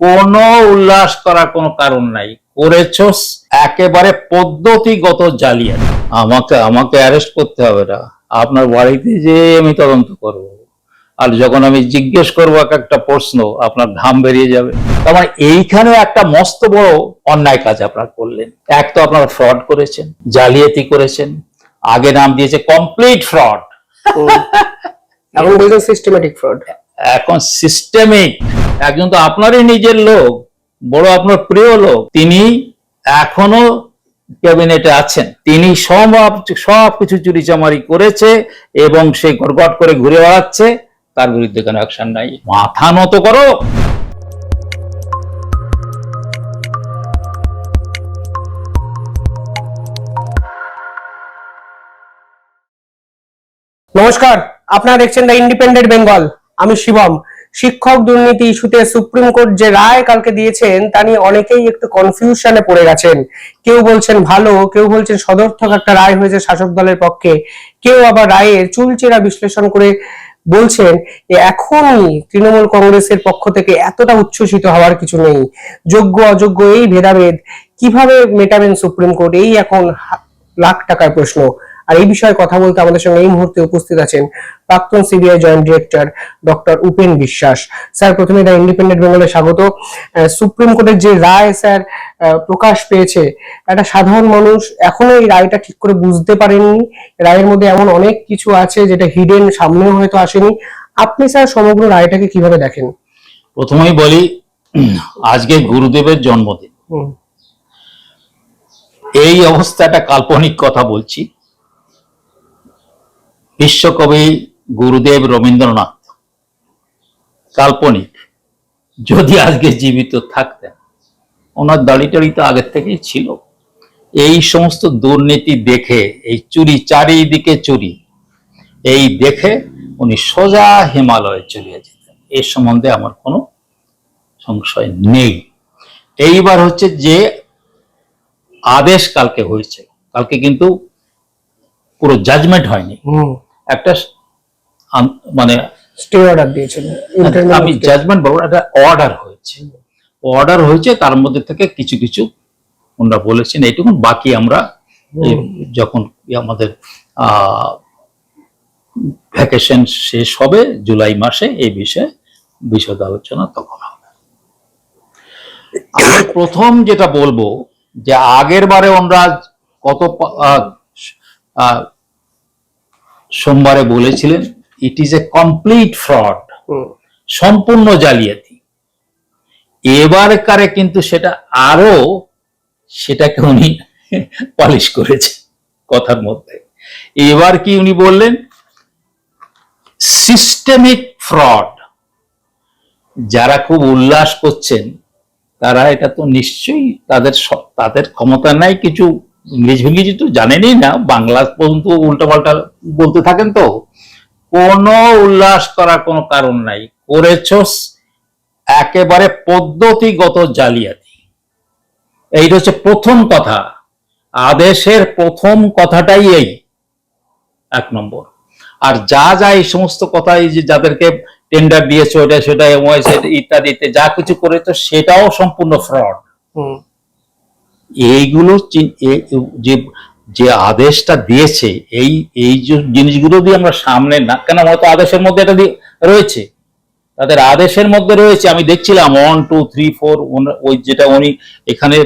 কোনো উল্লাস করার কোনো কারণ নাই। করেছ একেবারে পদ্ধতিগত জালিয়াতি। আমাকে আমাকে অ্যারেস্ট করতে হবে না। আপনার বাড়িতে যে আমি তদন্ত করব। আর যখন আমি জিজ্ঞেস করব এক একটা প্রশ্ন আপনার ঘাম বেরিয়ে যাবে। তার মানে এইখানে একটা মস্ত বড় অন্যায় কাজ আপনার করলেন। এক তো আপনারা ফ্রড করেছেন জালিয়াতি করেছেন। আগে নাম দিয়েছে কমপ্লিট ফ্রড এখন বলছেন সিস্টেমেটিক ফ্রড এখন সিস্টেমিক একজন তো আপনারই নিজের লোক, বড় আপনার প্রিয় লোক, তিনি এখনও ক্যাবিনেটে আছেন। তিনি সব সব কিছু চুরি চামারি করেছে এবং সে গড়গড় করে ঘুরে বেড়াচ্ছে, তার বিরুদ্ধে কোনো অ্যাকশন নাই। মাথা নত করো! নমস্কার, আপনারা দেখছেন দ্য ইন্ডিপেন্ডেন্ট বেঙ্গল আমি শিবম। শিক্ষক দুর্নীতি ইস্যুতে সুপ্রিম কোর্ট যে রায় কালকে দিয়েছেন, তা নিয়ে অনেকেই একটু কনফিউশনে পড়ে গেছেন। কেউ বলছেন ভালো, কেউ বলছেন সদর্থক একটা রায় হয়েছে শাসক দলের পক্ষে। কেউ আবার রায়ের চুলচেরা বিশ্লেষণ করে বলছেন যে এখনই তৃণমূল কংগ্রেসের পক্ষ থেকে এতটা উচ্ছ্বসিত হওয়ার কিছু নেই। যোগ্য, অযোগ্য এই ভেদাভেদ। কীভাবে মেটাবেন সুপ্রিম কোর্ট? এই এখন লাখ টাকার প্রশ্ন। আর এই বিষয়ে কথা বলতে আমাদের সঙ্গে এই মুহূর্তে উপস্থিত আছেন প্রাক্তন CBI joint director doctor Upen Biswas. Sir প্রথমে দ্য ইন্ডিপেন্ডেন্ট বেঙ্গলে স্বাগত। সুপ্রিম কোর্টের যে রায় স্যার প্রকাশ পেয়েছে একটা সাধারণ মানুষ এখনও এই রায়টা ঠিক করে বুঝতে পারেননি রায়ের মধ্যে এমন অনেক কিছু আছে যেটা হিডেন সামনেও হয়তো আসেনি। আপনি স্যার সমগ্র রায়টাকে কীভাবে দেখেন? প্রথমেই বলি আজকে গুরুদেবের জন্মদিন। এই অবস্থাটা কাল্পনিক কথা বলছি। বিশ্বকবি গুরুদেব রবীন্দ্রনাথ কাল্পনিক, যদি আজকে জীবিত থাকতেন। ওনার দাড়িটাড়ি তো আগের থেকেই ছিল। এই সমস্ত দুর্নীতি দেখে, এই চুরি চারিদিকে চুরি, এই দেখে উনি সোজা হিমালয়ে চলে যেতেন। এর সম্বন্ধে আমার কোনো সংশয় নেই। এইবার হচ্ছে যে আদেশ কালকে হয়েছে। কালকে কিন্তু পুরো জাজমেন্ট হয়নি। একটা মানে স্টে অর্ডার আমি জাজমেন্ট বলব একটা অর্ডার হয়েছে। অর্ডার হয়েছে তার মধ্যে থেকে কিছু কিছু ওনারা বলেছেন এইটুকু বাকি আমরা যখন আমাদের ভ্যাকেশন শেষ হবে জুলাই মাসে এই বিষয়ে বিশদ আলোচনা তখন হবে। আমি প্রথম যেটা বলব যে আগের বারে ওনারা কত সোমবারে বলেছিলেন it is a complete fraud সম্পূর্ণ জালিয়াতি। এবারকারে কিন্তু সেটা আরও সেটাকে উনি পালিশ করেছে কথার মধ্যে। এবার কি উনি বললেন? সিস্টেমিক ফ্রড যারা খুব উল্লাস করছেন তারা এটা তো নিশ্চয়ই তাদের তাদের ক্ষমতা নাই কিছু ইংলিশ ফিংলিশ তো জানেনই না বাংলা পর্যন্ত উল্টাপাল্টা বলতে থাকেন তো। কোনো উল্লাস করার কোনো কারণ নাই। করেছ একেবারে পদ্ধতিগত জালিয়াতি। এইটা হচ্ছে প্রথম কথা। আদেশের প্রথম কথাটাই এই। এক নম্বর। আর যা যা এই সমস্ত কথা যে যাদেরকে টেন্ডার দিয়েছ, এটা সেটা MOS ইত্যাদিতে যা কিছু করেছ, সেটাও সম্পূর্ণ ফ্রড এইগুলো যে যে আদেশটা দিয়েছে, এই এই জিনিসগুলো দিয়ে আমরা সামনে না, কেন হয়তো আদেশের মধ্যে এটা রয়েছে? তাদের আদেশের মধ্যে রয়েছে, আমি দেখছিলাম ওয়ান টু থ্রি ফোর ওই যেটা উনি এখানে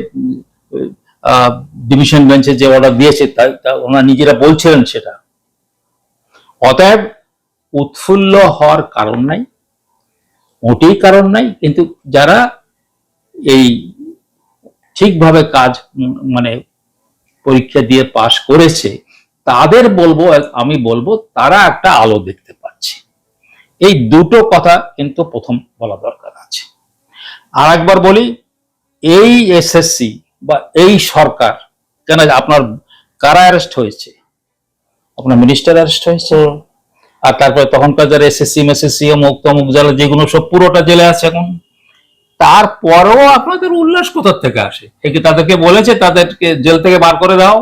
ডিভিশন বেঞ্চে যে অর্ডার দিয়েছে তাই ওনারা নিজেরা বলছিলেন সেটা। অতএব উৎফুল্ল হওয়ার কারণ নাই, মোটেই কারণ নাই, কিন্তু যারা এই ঠিকভাবে কাজ মানে পরীক্ষা দিয়ে পাশ করেছে তাদের বলব আমি বলব তারা একটা আলো দেখতে পাচ্ছে। এই দুটো কথা কিন্তু প্রথম বলা দরকার আছে। আর একবার বলি এই এসএসসি বা এই সরকার কেন আপনার কারা অ্যারেস্ট হয়েছে? আপনার মিনিস্টার অ্যারেস্ট হয়েছে? আর তারপরে তখনকার যারা এসএসসি এমএসএসসি অমুক তমুক যারা যেগুলো সব পুরোটা জেলে আছে এখন তারপরেও আপনাদের উল্লাস কোথার থেকে আসে? কি তাদেরকে বলেছে? তাদেরকে জেল থেকে বার করে দাও?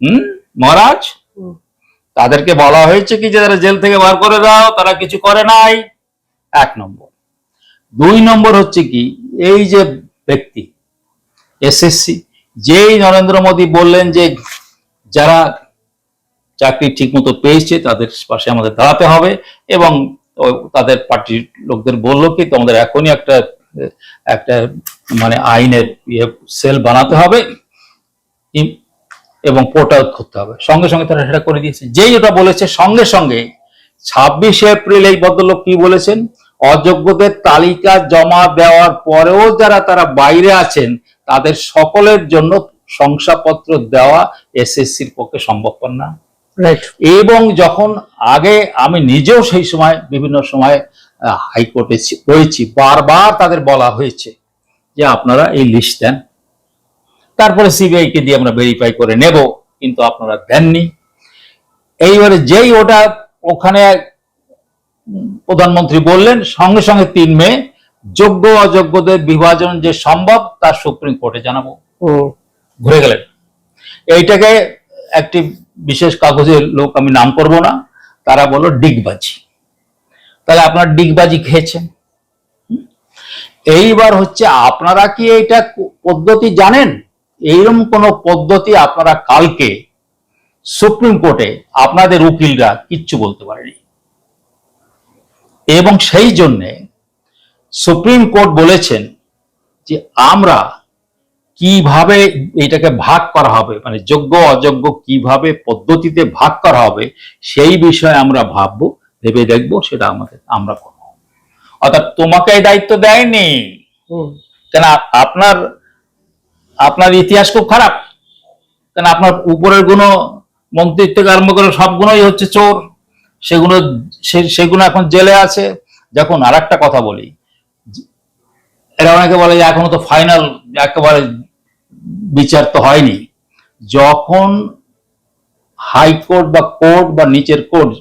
হুম? মহারাজ? তাদেরকে বলা হয়েছে কি যে তারা জেল থেকে বার করে দাও তারা কিছু করে নাই। এক নম্বর। দুই নম্বর হচ্ছে কি এই যে ব্যক্তি এসএসসি যেই নরেন্দ্র মোদী বললেন যে যারা চাকরি ঠিকমতো পেয়েছে তাদের পাশে আমাদের দাঁড়াতে হবে এবং তাদের পার্টির লোকদের বলল কি তোমাদের এখনই একটা একটা মানে আইনের ইয়ে সেল বানাতে হবে এবং পোর্টাল করতে হবে। সঙ্গে সঙ্গে তারা সেটা করে দিয়েছে। যেই ওটা বলেছে সঙ্গে সঙ্গে ছাব্বিশে এপ্রিল এই ভদ্রলোক কি বলেছেন? অযোগ্যদের তালিকা জমা দেওয়ার পরেও যারা তারা বাইরে আছেন তাদের সকলের জন্য শংসাপত্র দেওয়া এসএসসির পক্ষে সম্ভবপর না। রাইট এবং যখন আগে আমি নিজেও সেই সময় বিভিন্ন সময় হাইকোর্টে রয়েছি। বারবার তাদের বলা হয়েছে যে আপনারা এই লিস্ট দেন। তারপরে সিবিআই কে দিয়ে আমরা ভেরিফাই করে নেব কিন্তু আপনারা দেননি। এইবারে যেই ওটা ওখানে প্রধানমন্ত্রী বললেন সঙ্গে সঙ্গে তিন মে যোগ্য অযোগ্যদের বিভাজন যে সম্ভব তার সুপ্রিম কোর্টে জানাব। ঘুরে গেলেন। এইটাকে একটি বিশেষ কাগজের লোক আমি নাম করব না তারা বলল ডিগবাজি। তাহলে আপনার ডিগবাজি খেয়েছেন এইবার হচ্ছে আপনারা কি এইটা পদ্ধতি জানেন? এইরকম কোন পদ্ধতি আপনারা কালকে সুপ্রিম কোর্টে আপনাদের উকিলরা কিচ্ছু বলতে পারেনি। এবং সেই জন্যে সুপ্রিম কোর্ট বলেছেন যে আমরা কীভাবে এটাকে ভাগ করা হবে মানে যোগ্য, অযোগ্য কীভাবে পদ্ধতিতে ভাগ করা হবে, সেই বিষয়ে আমরা ভাববো। ভেবে দেখব সেটা আমাদের আমরা করব। অর্থাৎ তোমাকে এই দায়িত্ব দেয়নি। কেন আপনার আপনার ইতিহাস খুব খারাপ। কেন আপনার উপরের গুণ মন্ত্রী থেকে আরম্ভ করে সবগুলোই হচ্ছে চোর। সেগুলো সেগুলো এখন জেলে আছে। যখন আর একটা কথা বলি। এরা অনেকে বলে যে এখনও তো ফাইনাল একেবারে বিচার তো হয়নি। যখন হাইকোর্ট বা কোর্ট বা নিচের কোর্ট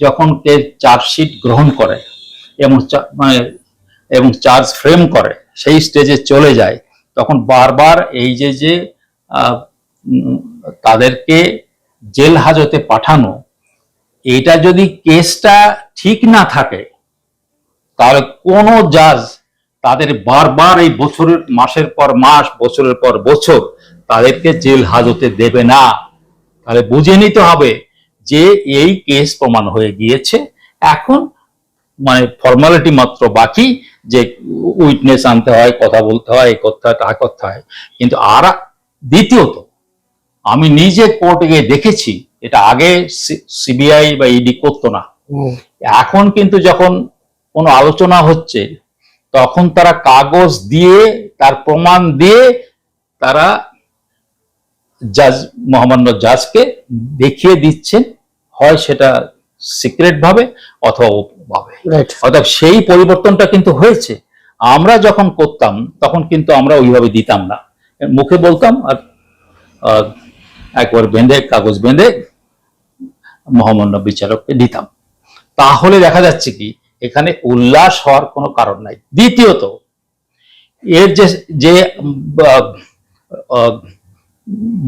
যখন কে চার্জশিট গ্রহণ করে এবং মানে এবং চার্জ ফ্রেম করে, সেই স্টেজে চলে যায়, তখন বারবার এই যে যে তাদেরকে জেল হাজতে পাঠানো এটা যদি কেসটা ঠিক না থাকে, তাহলে কোনো জাজ তাদের বারবার এই বছরের মাসের পর মাস, বছরের পর বছর তাদেরকে জেল হাজতে দেবে না। তাহলে বুঝে নিতে হবে যে এই কেস প্রমাণ হয়ে গিয়েছে। এখন মানে ফর্মালিটি মাত্র বাকি যে উইটনেস আনতে হয় কথা বলতে হয় এই করতে হয় তা করতে হয়। কিন্তু আর দ্বিতীয়ত আমি নিজে কোর্টে গিয়ে দেখেছি এটা আগে সিবিআই বা ইডি করতো না। এখন কিন্তু যখন কোনো আলোচনা হচ্ছে তখন তারা কাগজ দিয়ে তার প্রমাণ দিয়ে তারা জাজ মহামান্য জাজকে দেখিয়ে দিচ্ছেন। হয় সেটা সিক্রেট ভাবে অথবা ভাবে। অর্থাৎ সেই পরিবর্তনটা কিন্তু হয়েছে। আমরা যখন করতাম তখন কিন্তু আমরা ওইভাবে দিতাম না। মুখে বলতাম আর একবার বেঁধে কাগজ বেঁধে মহামান্য বিচারককে দিতাম। তাহলে দেখা যাচ্ছে কি এখানে উল্লাস হওয়ার কোনো কারণ নাই। দ্বিতীয়ত এর যে যে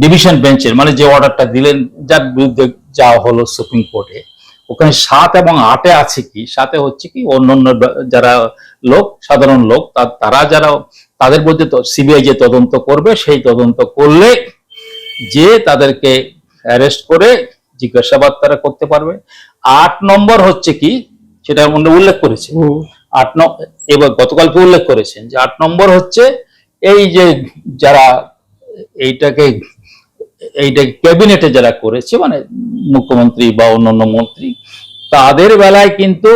ডিভিশন বেঞ্চের মানে যে অর্ডারটা দিলেন যার বিরুদ্ধে যাওয়া হলো সুপ্রিম কোর্টে ওখানে সাত এবং আটে আছে কি? সাথে হচ্ছে কি অন্যান্য যারা লোক সাধারণ লোক তারা যারা তাদের মধ্যে সিবিআই যে তদন্ত করবে সেই তদন্ত করলে যে তাদেরকে অ্যারেস্ট করে জিজ্ঞাসাবাদ তারা করতে পারবে। আট নম্বর হচ্ছে কি সেটা উল্লেখ করেছে। আট নম্বর এবার গতকালকে উল্লেখ করেছেন যে আট নম্বর হচ্ছে এই যে যারা এইটাকে এইটা ক্যাবিনেটে যারা করেছে মানে মুখ্যমন্ত্রী বা অন্যান্য মন্ত্রী, তাদের বেলায় কিন্তু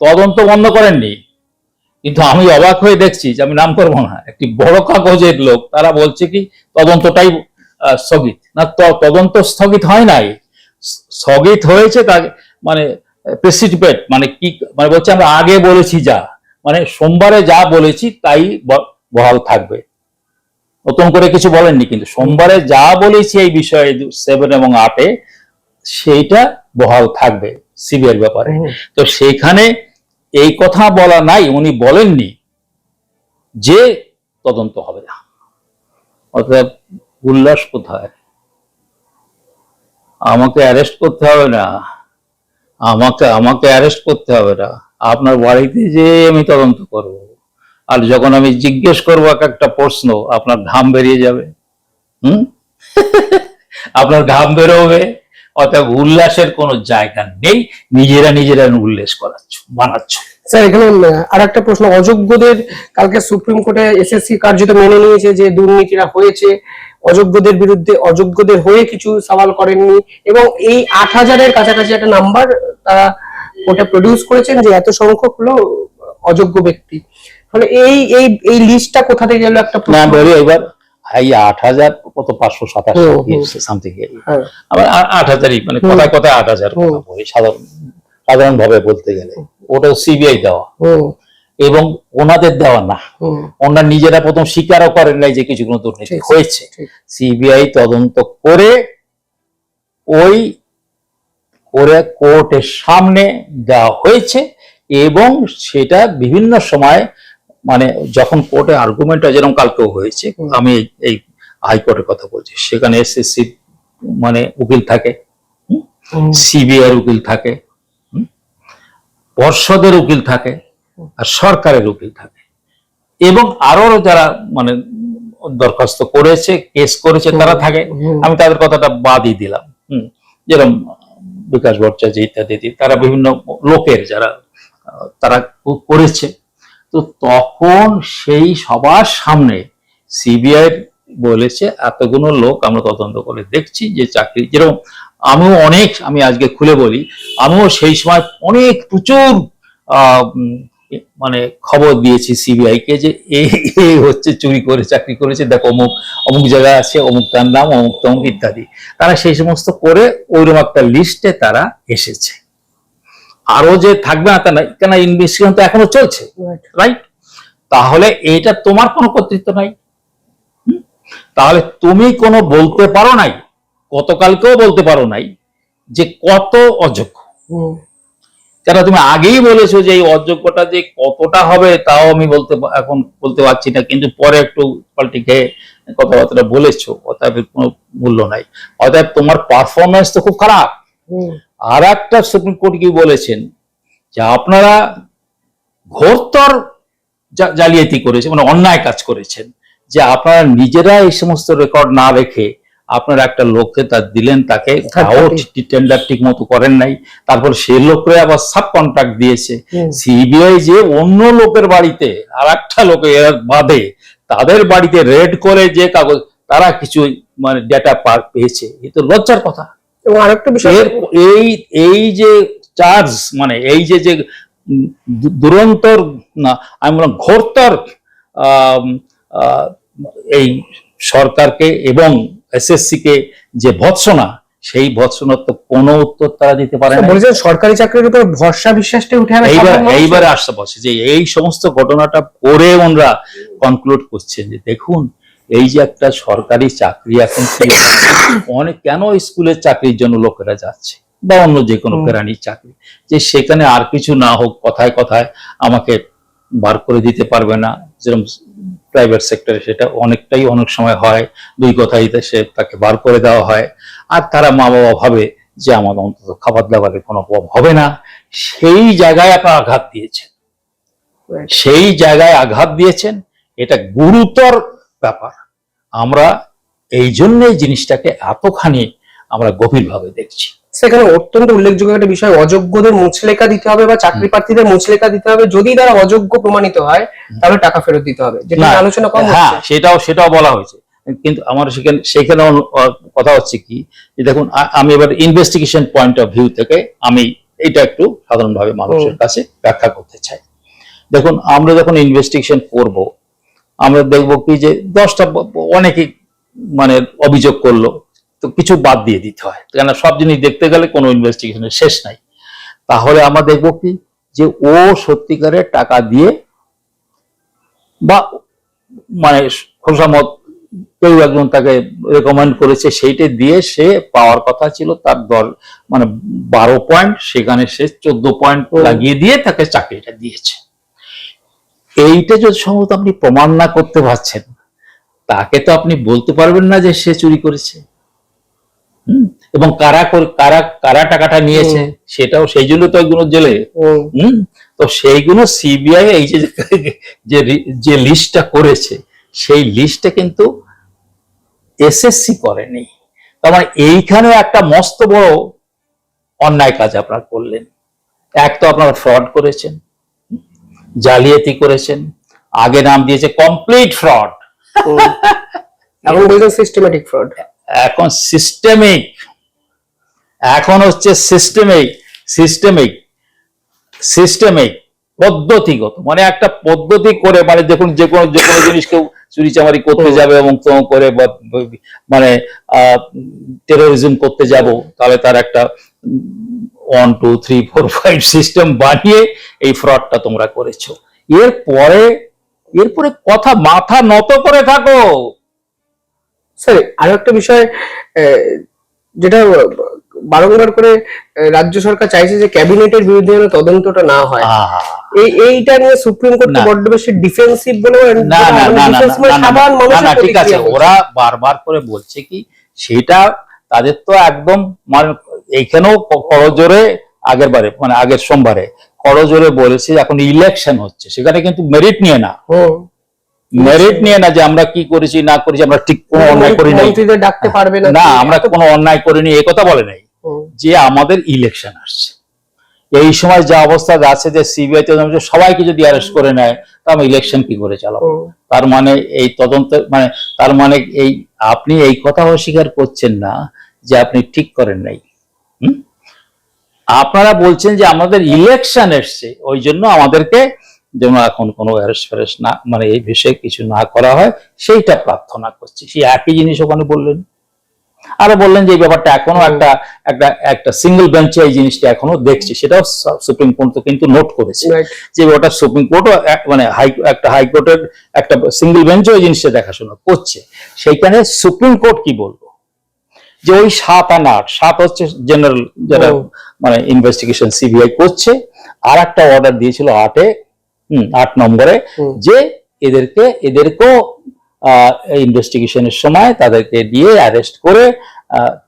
তদন্ত বন্ধ করেননি। কিন্তু আমি অবাক হয়ে দেখছি যে আমি নাম করব না, একটি বড় কাগজের লোক, তারা বলছে কি তদন্তটাই স্থগিত। না তদন্ত স্থগিত হয় নাই। স্থগিত হয়েছে তা মানে প্রেসিডিপেট মানে কি মানে বলছে আমরা আগে বলেছি যা মানে সোমবারে যা বলেছি তাই বহাল থাকবে। নতুন করে কিছু বলেননি কিন্তু সোমবারে যা বলেছি এই বিষয়ে সেভেন এবং আটে সেইটা বহাল থাকবে সিবিআর ব্যাপারে। তো সেইখানে এই কথা বলা নাই উনি বলেননি যে তদন্ত হবে না। অর্থাৎ উল্লাস কোথায়? আমাকে অ্যারেস্ট করতে হবে না। আমাকে আমাকে অ্যারেস্ট করতে হবে না। আপনার বাড়িতে যে আমি তদন্ত করব। আর যখন আমি জিজ্ঞেস করব এক একটা প্রশ্ন আপনার ঘাম বেরিয়ে যাবে। হুম? আপনার ঘাম বেরোবে। অতএব উল্লাসের কোনো জায়গা নেই। নিজেরা নিজেরা উল্লাস করাচ্ছ বানাচ্ছ স্যার এখানে আর একটা প্রশ্ন। অযোগ্যদের কালকে সুপ্রিম কোর্টে এসএসসি কার্যত মেনে নিয়েছে যে দুর্নীতিরা হয়েছে। অযোগ্যদের বিরুদ্ধে অযোগ্যদের হয়ে কিছু সওয়াল করেননি এবং এই আট হাজারের কাছাকাছি একটা নাম্বার তারা কোর্টে প্রডিউস করেছেন যে এত সংখ্যক হলো অযোগ্য ব্যক্তি। ফলে এই এই এই লিস্টটা কোথা থেকে এলো একটা না। বলি এবার এই আট হাজার কত পাঁচশো সাতাশ। সামথিং হ্যাঁ। আবার আট হাজারই মানে কথায় কথায় আট হাজার সাধারণ সাধারণ ভাবে বলতে গেলে। ওটাও সিবিআই দেওয়া। এবং ওনাদের দেওয়া না। ওনারা নিজেরা প্রথম স্বীকারও করেন নাই যে কিছু কোনো দুর্নীতি হয়েছে। সিবিআই তদন্ত করে ওই করে কোর্টের সামনে দেওয়া হয়েছে এবং সেটা বিভিন্ন সময় মানে যখন কোর্টে আর্গুমেন্টটা যেরকম কালকেও হয়েছে আমি এই- হাইকোর্টের কথা বলছি। সেখানে এসএসসি মানে উকিল থাকে সিবিআই উকিল থাকে? পর্ষদের উকিল থাকে আর সরকারের উকিল থাকে। এবং আরও যারা মানে দরখাস্ত করেছে কেস করেছে তারা থাকে। আমি তাদের কথাটা বাদই দিলাম হুম? যেরকম বিকাশ ভট্টাচার্য ইত্যাদি ইত্যাদি, তারা বিভিন্ন লোকের যারা তারা করেছে। তো তখন সেই সবার সামনে সিবিআই বলেছে, এতগুলো লোক আমরা তদন্ত করে দেখছি যে চাকরি যেরকম আমিও অনেক, আমি আজকে খুলে বলি, আমিও সেই সময় অনেক প্রচুর মানে খবর দিয়েছি সিবিআই কে যে এই হচ্ছে চুরি করে চাকরি করেছে, দেখো অমুক অমুক জায়গায় আছে, অমুক তার নাম, অমুক তমুক ইত্যাদি। তারা সেই সমস্ত করে ওইরকম একটা লিস্টে তারা এসেছে। আরও যে থাকবে না তা না কেন ইনভেস্টিগেশন তো এখনও চলছে রাইট তাহলে এটা তোমার কোনো কর্তৃত্ব নাই। তাহলে তুমি কোনো বলতে পারো নাই গতকালকেও বলতে পারো নাই যে কত অযোগ্য। কেন তুমি আগেই বলেছ যে এই অযোগ্যটা যে কতটা হবে তাও আমি বলতে এখন বলতে পারছি না কিন্তু পরে একটু পাল্টি খেয়ে কথাবার্তা বলেছ অতএব কোনো মূল্য নাই। অতএব তোমার পারফরমেন্স তো খুব খারাপ। আর একটা সুপ্রিম কোর্ট কি বলেছেন যে আপনারা ঘোরতর জালিয়াতি করেছেন মানে অন্যায় কাজ করেছেন যে আপনারা নিজেরা এই সমস্ত রেকর্ড না রেখে আপনারা একটা লোককে তা দিলেন তাকে। টেন্ডার ঠিক মতো করেন নাই তারপর সে লোকরে আবার সাব কন্ট্রাক্ট দিয়েছে। সিবিআই যে অন্য লোকের বাড়িতে আর একটা লোকের বাদে তাদের বাড়িতে রেড করে যে কাগজ তারা কিছু মানে ডেটা পার পেয়েছে এ তো লজ্জার কথা এবং আরেকটা বিষয় এর এই এই যে চার্জ মানে এই যে যে দুরন্তর না আমি বললাম ঘোরতর এই সরকারকে এবং এসএসসি কে যে ভৎসনা সেই ভৎসনার তো কোনো উত্তর তারা দিতে পারে না বলেছেন সরকারি চাকরির উপর ভরসা বিশ্বাসটা উঠে যাবে এইবার এইবারে আসতে পারছে যে এই সমস্ত ঘটনাটা পরে ওনারা কনক্লুড করছেন যে দেখুন এই যে একটা সরকারি চাকরি এখন অনেক কেন স্কুলের চাকরির জন্য লোকেরা যাচ্ছে? বা অন্য যে কোনো। কেরানির চাকরি। যে সেখানে আর কিছু না হোক কথায় কথায় আমাকে বার করে দিতে পারবে না। যেরকম প্রাইভেট সেক্টরে সেটা অনেকটাই অনেক সময় হয়। দুই কথাই সে তাকে বার করে দেওয়া হয়। আর তারা মা বাবা ভাবে যে আমার অন্তত খাবার দাবারের কোনো অভাব হবে না। সেই জায়গায় আপনার আঘাত দিয়েছেন। সেই জায়গায় আঘাত দিয়েছেন। এটা গুরুতর ব্যাপার। আমরা এই জন্যই জিনিসটাকে এতখানি আমরা গভীরভাবে দেখছি। সেখানে অত্যন্ত উল্লেখযোগ্য একটা বিষয় অযোগ্যদের মুচলেখা দিতে হবে বা চাকরি প্রার্থীদের মুচলেখা দিতে হবে। যদি তারা অযোগ্য প্রমাণিত হয় তাহলে টাকা ফেরত দিতে হবে যেটা আলোচনা কম হ্যাঁ সেটাও সেটাও বলা হয়েছে। কিন্তু আমার সেখানে সেখানে কথা হচ্ছে কি যে দেখুন আমি এবার ইনভেস্টিগেশন পয়েন্ট অফ ভিউ থেকে আমি এটা একটু সাধারণভাবে মানুষের কাছে ব্যাখ্যা করতে চাই। দেখুন আমরা যখন ইনভেস্টিগেশন করব আমরা দেখব কি যে দশটা ব- মানে অভিযোগ করল। তো কিছু বাদ দিয়ে দিতে হয়। কেন সব জিনিস দেখতে গেলে কোনো ইনভেস্টিগেশনের শেষ নাই। তাহলে আমরা দেখব কি যে ও সত্যিকারের টাকা দিয়ে বা মানে খোসামত কেউ একজন তাকে রেকমেন্ড করেছে সেইটা দিয়ে সে পাওয়ার কথা ছিল তার দল মানে বারো পয়েন্ট সেখানে সে চোদ্দ পয়েন্ট। লাগিয়ে দিয়ে তাকে চাকরিটা দিয়েছে। এইটা যদি সম্ভবত আপনি প্রমাণ না করতে পারছেন তাকে তো আপনি বলতে পারবেন না যে সে চুরি করেছে। এবং কারা কর- কারা টাকাটা নিয়েছে সেটাও সেই জন্য তো এগুলো জেলে। হুম, তো সেইগুলো সিবিআই এই যে যে লিস্টটা করেছে সেই লিস্টটা কিন্তু এসএসসি করেনি। তার মানে এইখানে একটা মস্ত বড় অন্যায় কাজ আপনার করলেন। এক তো আপনারা ফ্রড করেছেন জালিয়াতি করেছেন। আগে নাম দিয়েছে কমপ্লিট ফ্রড এখন বলছেন সিস্টেমেটিক ফ্রড এখন সিস্টেমিক এখন হচ্ছে সিস্টেমিক সিস্টেমিক সিস্টেমিক পদ্ধতিগত। মানে একটা পদ্ধতি করে মানে দেখুন যে কোনো যে কোনো জিনিস কেউ চুরি চামারি করতে যাবে এবং তো করে মানে টেরোরিজম করতে যাব তাহলে তার একটা one two three four five system বানিয়ে এই ফ্রডটা তোমরা করেছ। এরপরে এরপরে কথা মাথা নত করে থাকো। স্যার আরও একটা বিষয় যেটা বারংবার করে রাজ্য সরকার চাইছে যে ক্যাবিনেটের বিরুদ্ধে যেন তদন্তটা না হয়। এই এইটা নিয়ে সুপ্রিম কোর্ট। বড্ড বেশি ডিফেন্সিভ বলে না না না না না, না, না, সাধারণ না, মানুষের না, ঠিক আছে ওরা বারবার করে বলছে কি সেটা তাদের তো একদম মানে এইখানেও করজোরে আগের বারে মানে আগের সোমবারে করজোরে বলেছে এখন ইলেকশন হচ্ছে। সেখানে কিন্তু মেরিট নিয়ে না। মেরিট নিয়ে না যে আমরা কি করেছি না করেছি আমরা ঠিক কোনো অন্যায় করি নাই। ডাকতে পারবে না। না আমরা কোনো অন্যায় করিনি এই কথা বলে নাই। যে আমাদের ইলেকশন আসছে। এই সময় যা অবস্থা আছে যে সিবিআই তদন্ত সবাইকে যদি অ্যারেস্ট করে নেয় তা আমি ইলেকশন কি করে চালাবো? তার মানে এই তদন্ত মানে তার মানে এই আপনি এই কথা অস্বীকার করছেন না যে আপনি ঠিক করেন নাই? আপনারা বলছেন যে আমাদের ইলেকশন এসছে ওই জন্য আমাদেরকে যেন এখন কোনো অ্যারেস্ট ফ্যারেস্ট না মানে এই বিষয়ে কিছু না করা হয় সেইটা প্রার্থনা করছি। সেই একই জিনিস ওখানে বললেন। আরও বললেন যে এই ব্যাপারটা এখনও একটা একটা একটা সিঙ্গেল বেঞ্চে এই জিনিসটা এখনও দেখছি। সেটাও সুপ্রিম কোর্ট তো কিন্তু নোট করেছে. যে ওটা সুপ্রিম কোর্টও মানে হাই একটা হাইকোর্টের একটা সিঙ্গেল বেঞ্চও ওই জিনিসটা দেখাশোনা করছে। সেইখানে সুপ্রিম কোর্ট কি বলব? যে ওই সাত আর আট সাত হচ্ছে জেনারেল যারা মানে ইনভেস্টিগেশন সিবিআই করছে আর একটা অর্ডার দিয়েছিল আটে হুম, আট নম্বরে যে এদেরকে এদেরকেও ইনভেস্টিগেশনের সময় তাদেরকে দিয়ে অ্যারেস্ট করে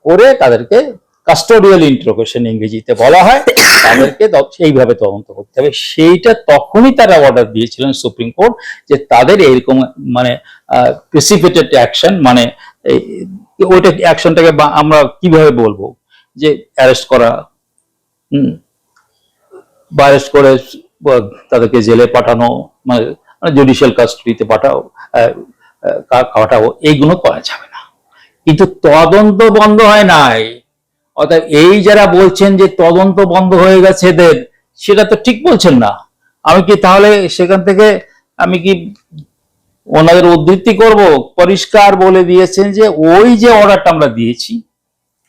করে তাদেরকে কাস্টোডিয়াল ইন্টারোগেশন ইংরেজিতে বলা হয়। তাদেরকে সেইভাবে তদন্ত করতে হবে। সেইটা তখনই তারা অর্ডার দিয়েছিলেন সুপ্রিম কোর্ট যে তাদের এরকম মানে প্রেসিপিটেড অ্যাকশন মানে ওইটা অ্যাকশনটাকে আমরা কীভাবে বলব? যে অ্যারেস্ট করা, হুম? বা অ্যারেস্ট করে তাদেরকে জেলে পাঠানো মানে জুডিশিয়াল কাস্টডিতে পাঠাও পাঠাও এইগুলো করা যাবে না। কিন্তু তদন্ত বন্ধ হয় নাই। অর্থাৎ এই যারা বলছেন যে তদন্ত বন্ধ হয়ে গেছে এদের, সেটা তো ঠিক বলছেন না। আমি কি তাহলে সেখান থেকে, আমি কি ওনাদের উদ্ধৃতি করব পরিষ্কার বলে দিয়েছেন যে ওই যে অর্ডারটা আমরা দিয়েছি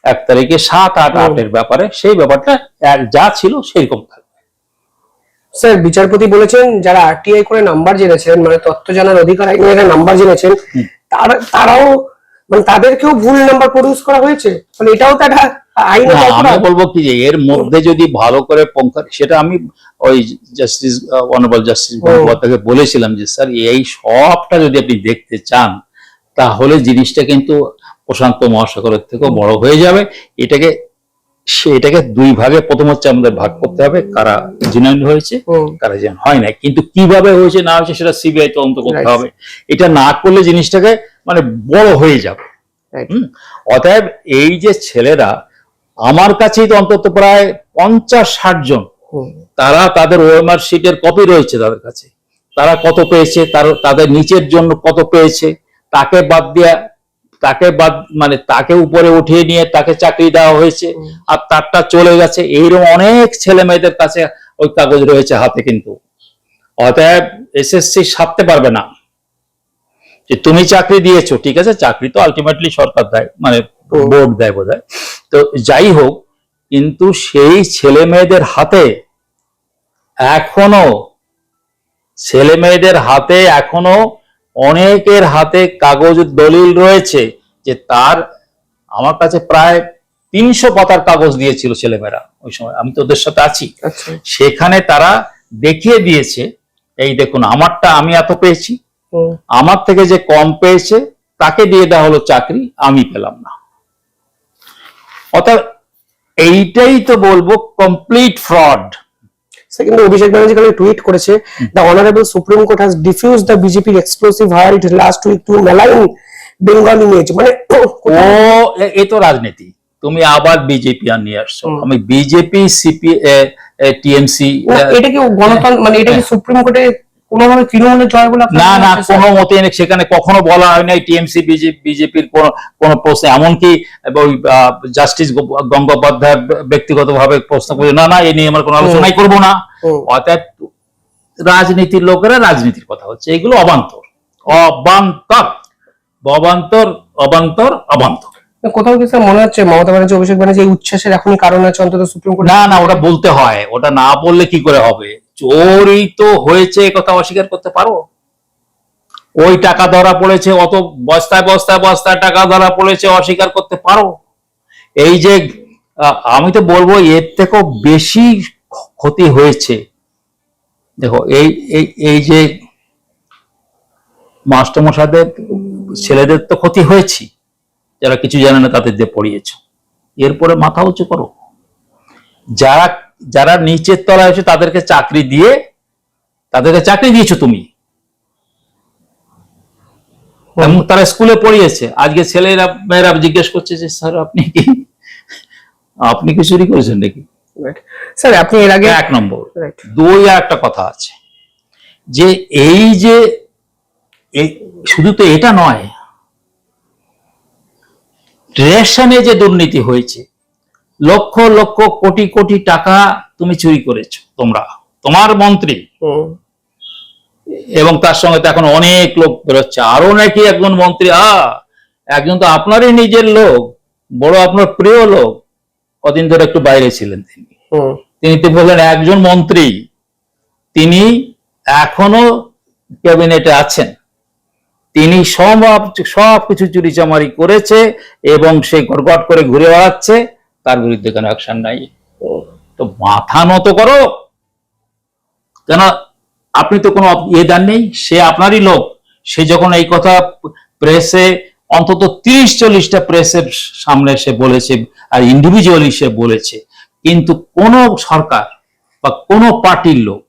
এক তারিখে সাত আট। আটের ব্যাপারে সেই ব্যাপারটা যা ছিল সেরকম থাকবে। স্যার বিচারপতি বলেছেন যারা আরটিআই করে নাম্বার জেনেছেন মানে তথ্য জানার অধিকার আইনে নাম্বার জেনেছেন তারা তারাও মানে তাদেরকেও ভুল নাম্বার প্রডিউস করা হয়েছে? মানে এটাও তো একটা আমি বলব কি যে এর মধ্যে যদি ভালো করে পঙ্কা সেটা আমি ওই জাস্টিস অনারেবল জাস্টিস গঙ্গোপাধ্যায়কে বলেছিলাম যে স্যার এই সবটা যদি আপনি দেখতে চান তাহলে জিনিসটা কিন্তু প্রশান্ত মহাসাগরের থেকেও বড় হয়ে যাবে। এটাকে সে এটাকে দুই ভাগে প্রথম হচ্ছে আমাদের ভাগ করতে হবে কারা জেনুইন হয়েছে কারা যেন হয় না কিন্তু কীভাবে হয়েছে না হয়েছে সেটা সিবিআই তদন্ত করতে হবে। এটা না করলে জিনিসটাকে মানে বড় হয়ে যাবে। অতএব এই যে ছেলেরা আমার কাছেই তো অন্তত প্রায় পঞ্চাশ ষাট জন। তারা তাদের ওএমআর শিটের কপি রয়েছে তাদের কাছে। তারা কত পেয়েছে তার তাদের নিচের জন্য কত পেয়েছে তাকে বাদ দিয়া তাকে বাদ মানে তাকে উপরে উঠিয়ে নিয়ে তাকে চাকরি দেওয়া হয়েছে আর তারটা চলে গেছে। এইরকম অনেক ছেলে মেয়েদের কাছে ওই কাগজ রয়েছে হাতে কিন্তু। অতএব এসএসসি সারতে পারবে না। যে তুমি চাকরি দিয়েছ ঠিক আছে? চাকরি তো আলটিমেটলি সরকার দেয় মানে। বোর্ড দেয় বোধ তো যাই হোক কিন্তু সেই ছেলে মেয়েদের হাতে এখনও ছেলে মেয়েদের হাতে এখনও অনেকের হাতে কাগজ দলিল রয়েছে যে তার আমার কাছে প্রায় তিনশো পাতার কাগজ দিয়েছিল ছেলেমেয়েরা ওই সময়। আমি তো ওদের সাথে আছি। আচ্ছা। সেখানে তারা দেখিয়ে দিয়েছে এই দেখুন আমারটা আমি এত পেয়েছি। আমার থেকে যে কম পেয়েছে তাকে দিয়ে দেওয়া হলো চাকরি আমি পেলাম না। অর্থাৎ এইটাই তো বলব কমপ্লিট ফ্রড স্যার কিন্তু অভিষেক ব্যানার্জি টুইট করেছে the honourable supreme court has defuse the বিজেপির explosive hire it last week to malign Bengal image মানে ও এ- এ তো রাজনীতি। তুমি আবার বিজেপি আর নিয়ে আসছো। আমি বিজেপি সিপি টিএমসি এটা কি গণতন্ত্র মানে এটা কি সুপ্রিম কোর্টে কোনোভাবে তৃণমূলের জয় বলে না না কোনো মতে সেখানে কখনো বলা হয় নাই টিএমসি বিজেপির কোন কোন প্রশ্ন। এমনকি ওই জাস্টিস গঙ্গোপাধ্যায় ব্যক্তিগতভাবে প্রশ্ন করে না না এ নিয়ে আমরা কোনো আলোচনাই করব না। অর্থাৎ রাজনীতির লোকেরা রাজনীতির কথা হচ্ছে এগুলো অবান্তর। অবান্তর। অবান্তর অবান্তর অবান্তর। কোথাও কি স্যার মনে হচ্ছে মমতা ব্যানার্জি অভিষেক ব্যানার্জি এই উচ্ছ্বাসের এখনই কারণ আছে? অন্তত সুপ্রিম কোর্ট? না না ওটা বলতে হয়। ওটা না বললে কি করে হবে? চোরই তো হয়েছে কথা অস্বীকার করতে পারো? ওই টাকা ধরা পড়েছে, অত বস্তায় বস্তায় বস্তায় টাকা ধরা পড়েছে, অস্বীকার করতে পারো? এই যে আমি তো বলব এর থেকেও বেশি ক্ষতি হয়েছে। দেখো, এই এই এই যে মাস্টারমশাদের ছেলেদের তো ক্ষতি হয়েছে। যারা কিছু জানে না তাদের দিয়ে পড়িয়েছ। এরপরে মাথা উঁচু করো। যারা যারা নিচের তলায় এসে তাদেরকে চাকরি দিয়ে তাদেরকে চাকরি দিয়েছ তুমি। এবং তারা স্কুলে পড়িয়েছে। আজকে ছেলেরা মেয়েরা জিজ্ঞেস করছে যে স্যার আপনি কি আপনি কি চুরি করেছেন নাকি? স্যার আপনি এর আগে এক নম্বর. দুই আর একটা কথা আছে। যে এই যে এই শুধু তো এটা নয় রেশনে যে দুর্নীতি হয়েছে লক্ষ লক্ষ কোটি কোটি টাকা তুমি চুরি করেছ তোমরা। তোমার মন্ত্রী। এবং তার সঙ্গে তো এখন অনেক লোক বেরোচ্ছে। আরও নাকি একজন মন্ত্রী আ একজন তো আপনারই নিজের লোক বড় আপনার প্রিয় লোক। কদিন ধরে একটু বাইরে ছিলেন তিনি। তিনি তো বললেন একজন মন্ত্রী তিনি এখনও ক্যাবিনেটে আছেন। তিনি সব সব কিছু চুরি চামারি করেছে এবং সে গড়গড় করে ঘুরে বেড়াচ্ছে। তার বিরুদ্ধে কোনো অ্যাকশন নাই। তো মাথা নত করো। কেন? আপনি তো কোনো ইয়ে দেন নেই সে আপনারই লোক। সে যখন এই কথা প্রেসে অন্তত তিরিশ চল্লিশটা প্রেসের সামনে সে বলেছে আর ইন্ডিভিজুয়ালি সে বলেছে। কিন্তু কোন সরকার বা কোন পার্টির লোক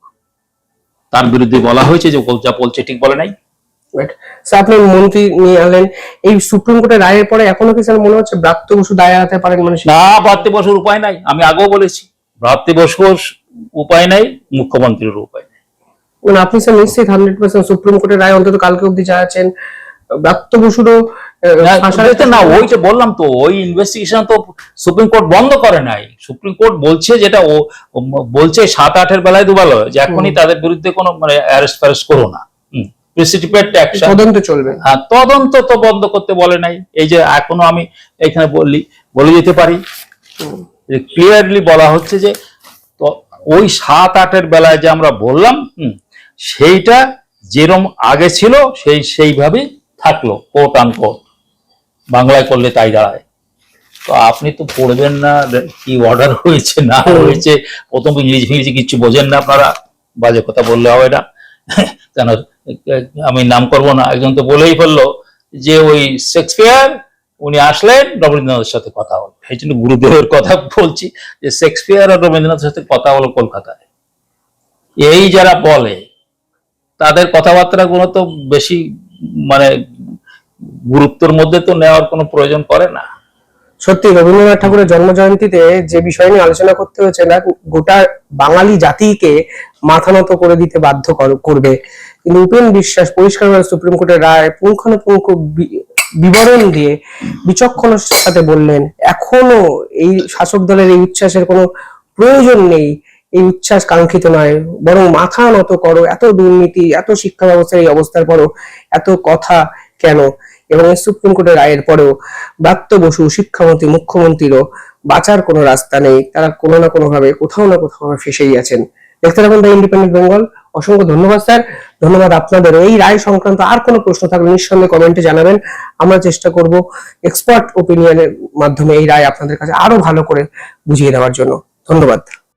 তার বিরুদ্ধে বলা হয়েছে যে যা বলছে ঠিক বলে নাই। স্যার আপনি মন্ত্রী নিয়ে আনলেন এই সুপ্রিম কোর্টের রায়ের পরে এখনও কি স্যার মনে হচ্ছে ব্রাত্য বসু দায় এড়াতে পারেন মানে না বসুর উপায় নাই। আমি আগেও বলেছি ভারতী বসুর উপায় নাই মুখ্যমন্ত্রীর উপায় নাই। মানে আপনি স্যার নিশ্চিত হান্ড্রেড পার্সেন্ট সুপ্রিম কোর্টের রায় অন্তত কালকে অব্দি যা আছেন ব্রাত্য বসুরও না, ওই যে বললাম তো ওই ইনভেস্টিগেশন তো সুপ্রিম কোর্ট বন্ধ করে নাই। সুপ্রিম কোর্ট বলছে যেটা ও বলছে সাত আটের বেলায় দুবেলা যে এখনই তাদের বিরুদ্ধে কোনো মানে অ্যারেস্ট ফ্যারেস্ট করো না। অ্যাকশন তদন্ত চলবে। হ্যাঁ তদন্ত তো বন্ধ করতে বলে নাই। এই যে এখনও আমি এখানে বললি বলে যেতে পারি। ক্লিয়ারলি বলা হচ্ছে যে তো ওই সাত আটের বেলায় যে আমরা বললাম হুম, সেইটা যেরম আগে ছিল সেই সেইভাবেই থাকল কোট আন কোট বাংলায় করলে তাই দাঁড়ায়। তো আপনি তো পড়বেন না কি অর্ডার হয়েছে না হয়েছে প্রথম ইংরেজি ফিংরেজি কিছু বোঝেন না আপনারা। বাজে কথা বললে হবে না। কেন, আমি নাম করব না, একজন তো বলেই ফেলল যে ওই শেক্সপিয়ার, উনি আসলেন, রবীন্দ্রনাথের সাথে কথা হলো এই জন্য গুরুদেবের কথা বলছি যে শেক্সপিয়ার আর রবীন্দ্রনাথের সাথে কথা হলো কলকাতায়। এই যারা বলে, তাদের কথাবার্তা গুলো তো বেশি মানে গুরুত্বের মধ্যে তো নেওয়ার কোনো প্রয়োজন করে না। সত্যি রবীন্দ্রনাথ ঠাকুরের জন্ম জয়ন্তীতে যে বিষয় নিয়ে আলোচনা করতে হয়েছে, না, গোটা বাঙালি জাতিকে মাথা নত করে দিতে বাধ্য করবে। কিন্তু উপেন বিশ্বাস পরিষ্কারভাবে সুপ্রিম কোর্টের রায়, পুঙ্খানুপুঙ্খ বিবরণ দিয়ে বিচক্ষণের সাথে বললেন, এখনও এই শাসক দলের এই উচ্ছ্বাসের কোনো প্রয়োজন নেই। এই উচ্ছ্বাস কাঙ্ক্ষিত নয়। বরং মাথা নত করো। এত দুর্নীতি, এত শিক্ষা ব্যবস্থার এই অবস্থার পরও এত কথা কেন? এবং এই সুপ্রিম কোর্টের রায়ের পরেও ব্রাত্য বসু শিক্ষামন্ত্রী, মুখ্যমন্ত্রীরও বাঁচার কোনো রাস্তা নেই। তারা কোনো না কোনো ভাবে কোথাও না কোথাও ফেসেই আছেন। দেখতে থাকুন দ্য ইন্ডিপেন্ডেন্ট বেঙ্গল। অসংখ্য ধন্যবাদ, স্যার। ধন্যবাদ আপনাদের এই রায় সংক্রান্ত আর কোনো প্রশ্ন থাকলে নিঃসন্দেহে কমেন্টে জানাবেন। আমরা চেষ্টা করব এক্সপার্ট ওপিনিয়নের মাধ্যমে এই রায় আপনাদের কাছে আরও ভালো করে বুঝিয়ে দেওয়ার জন্য। ধন্যবাদ।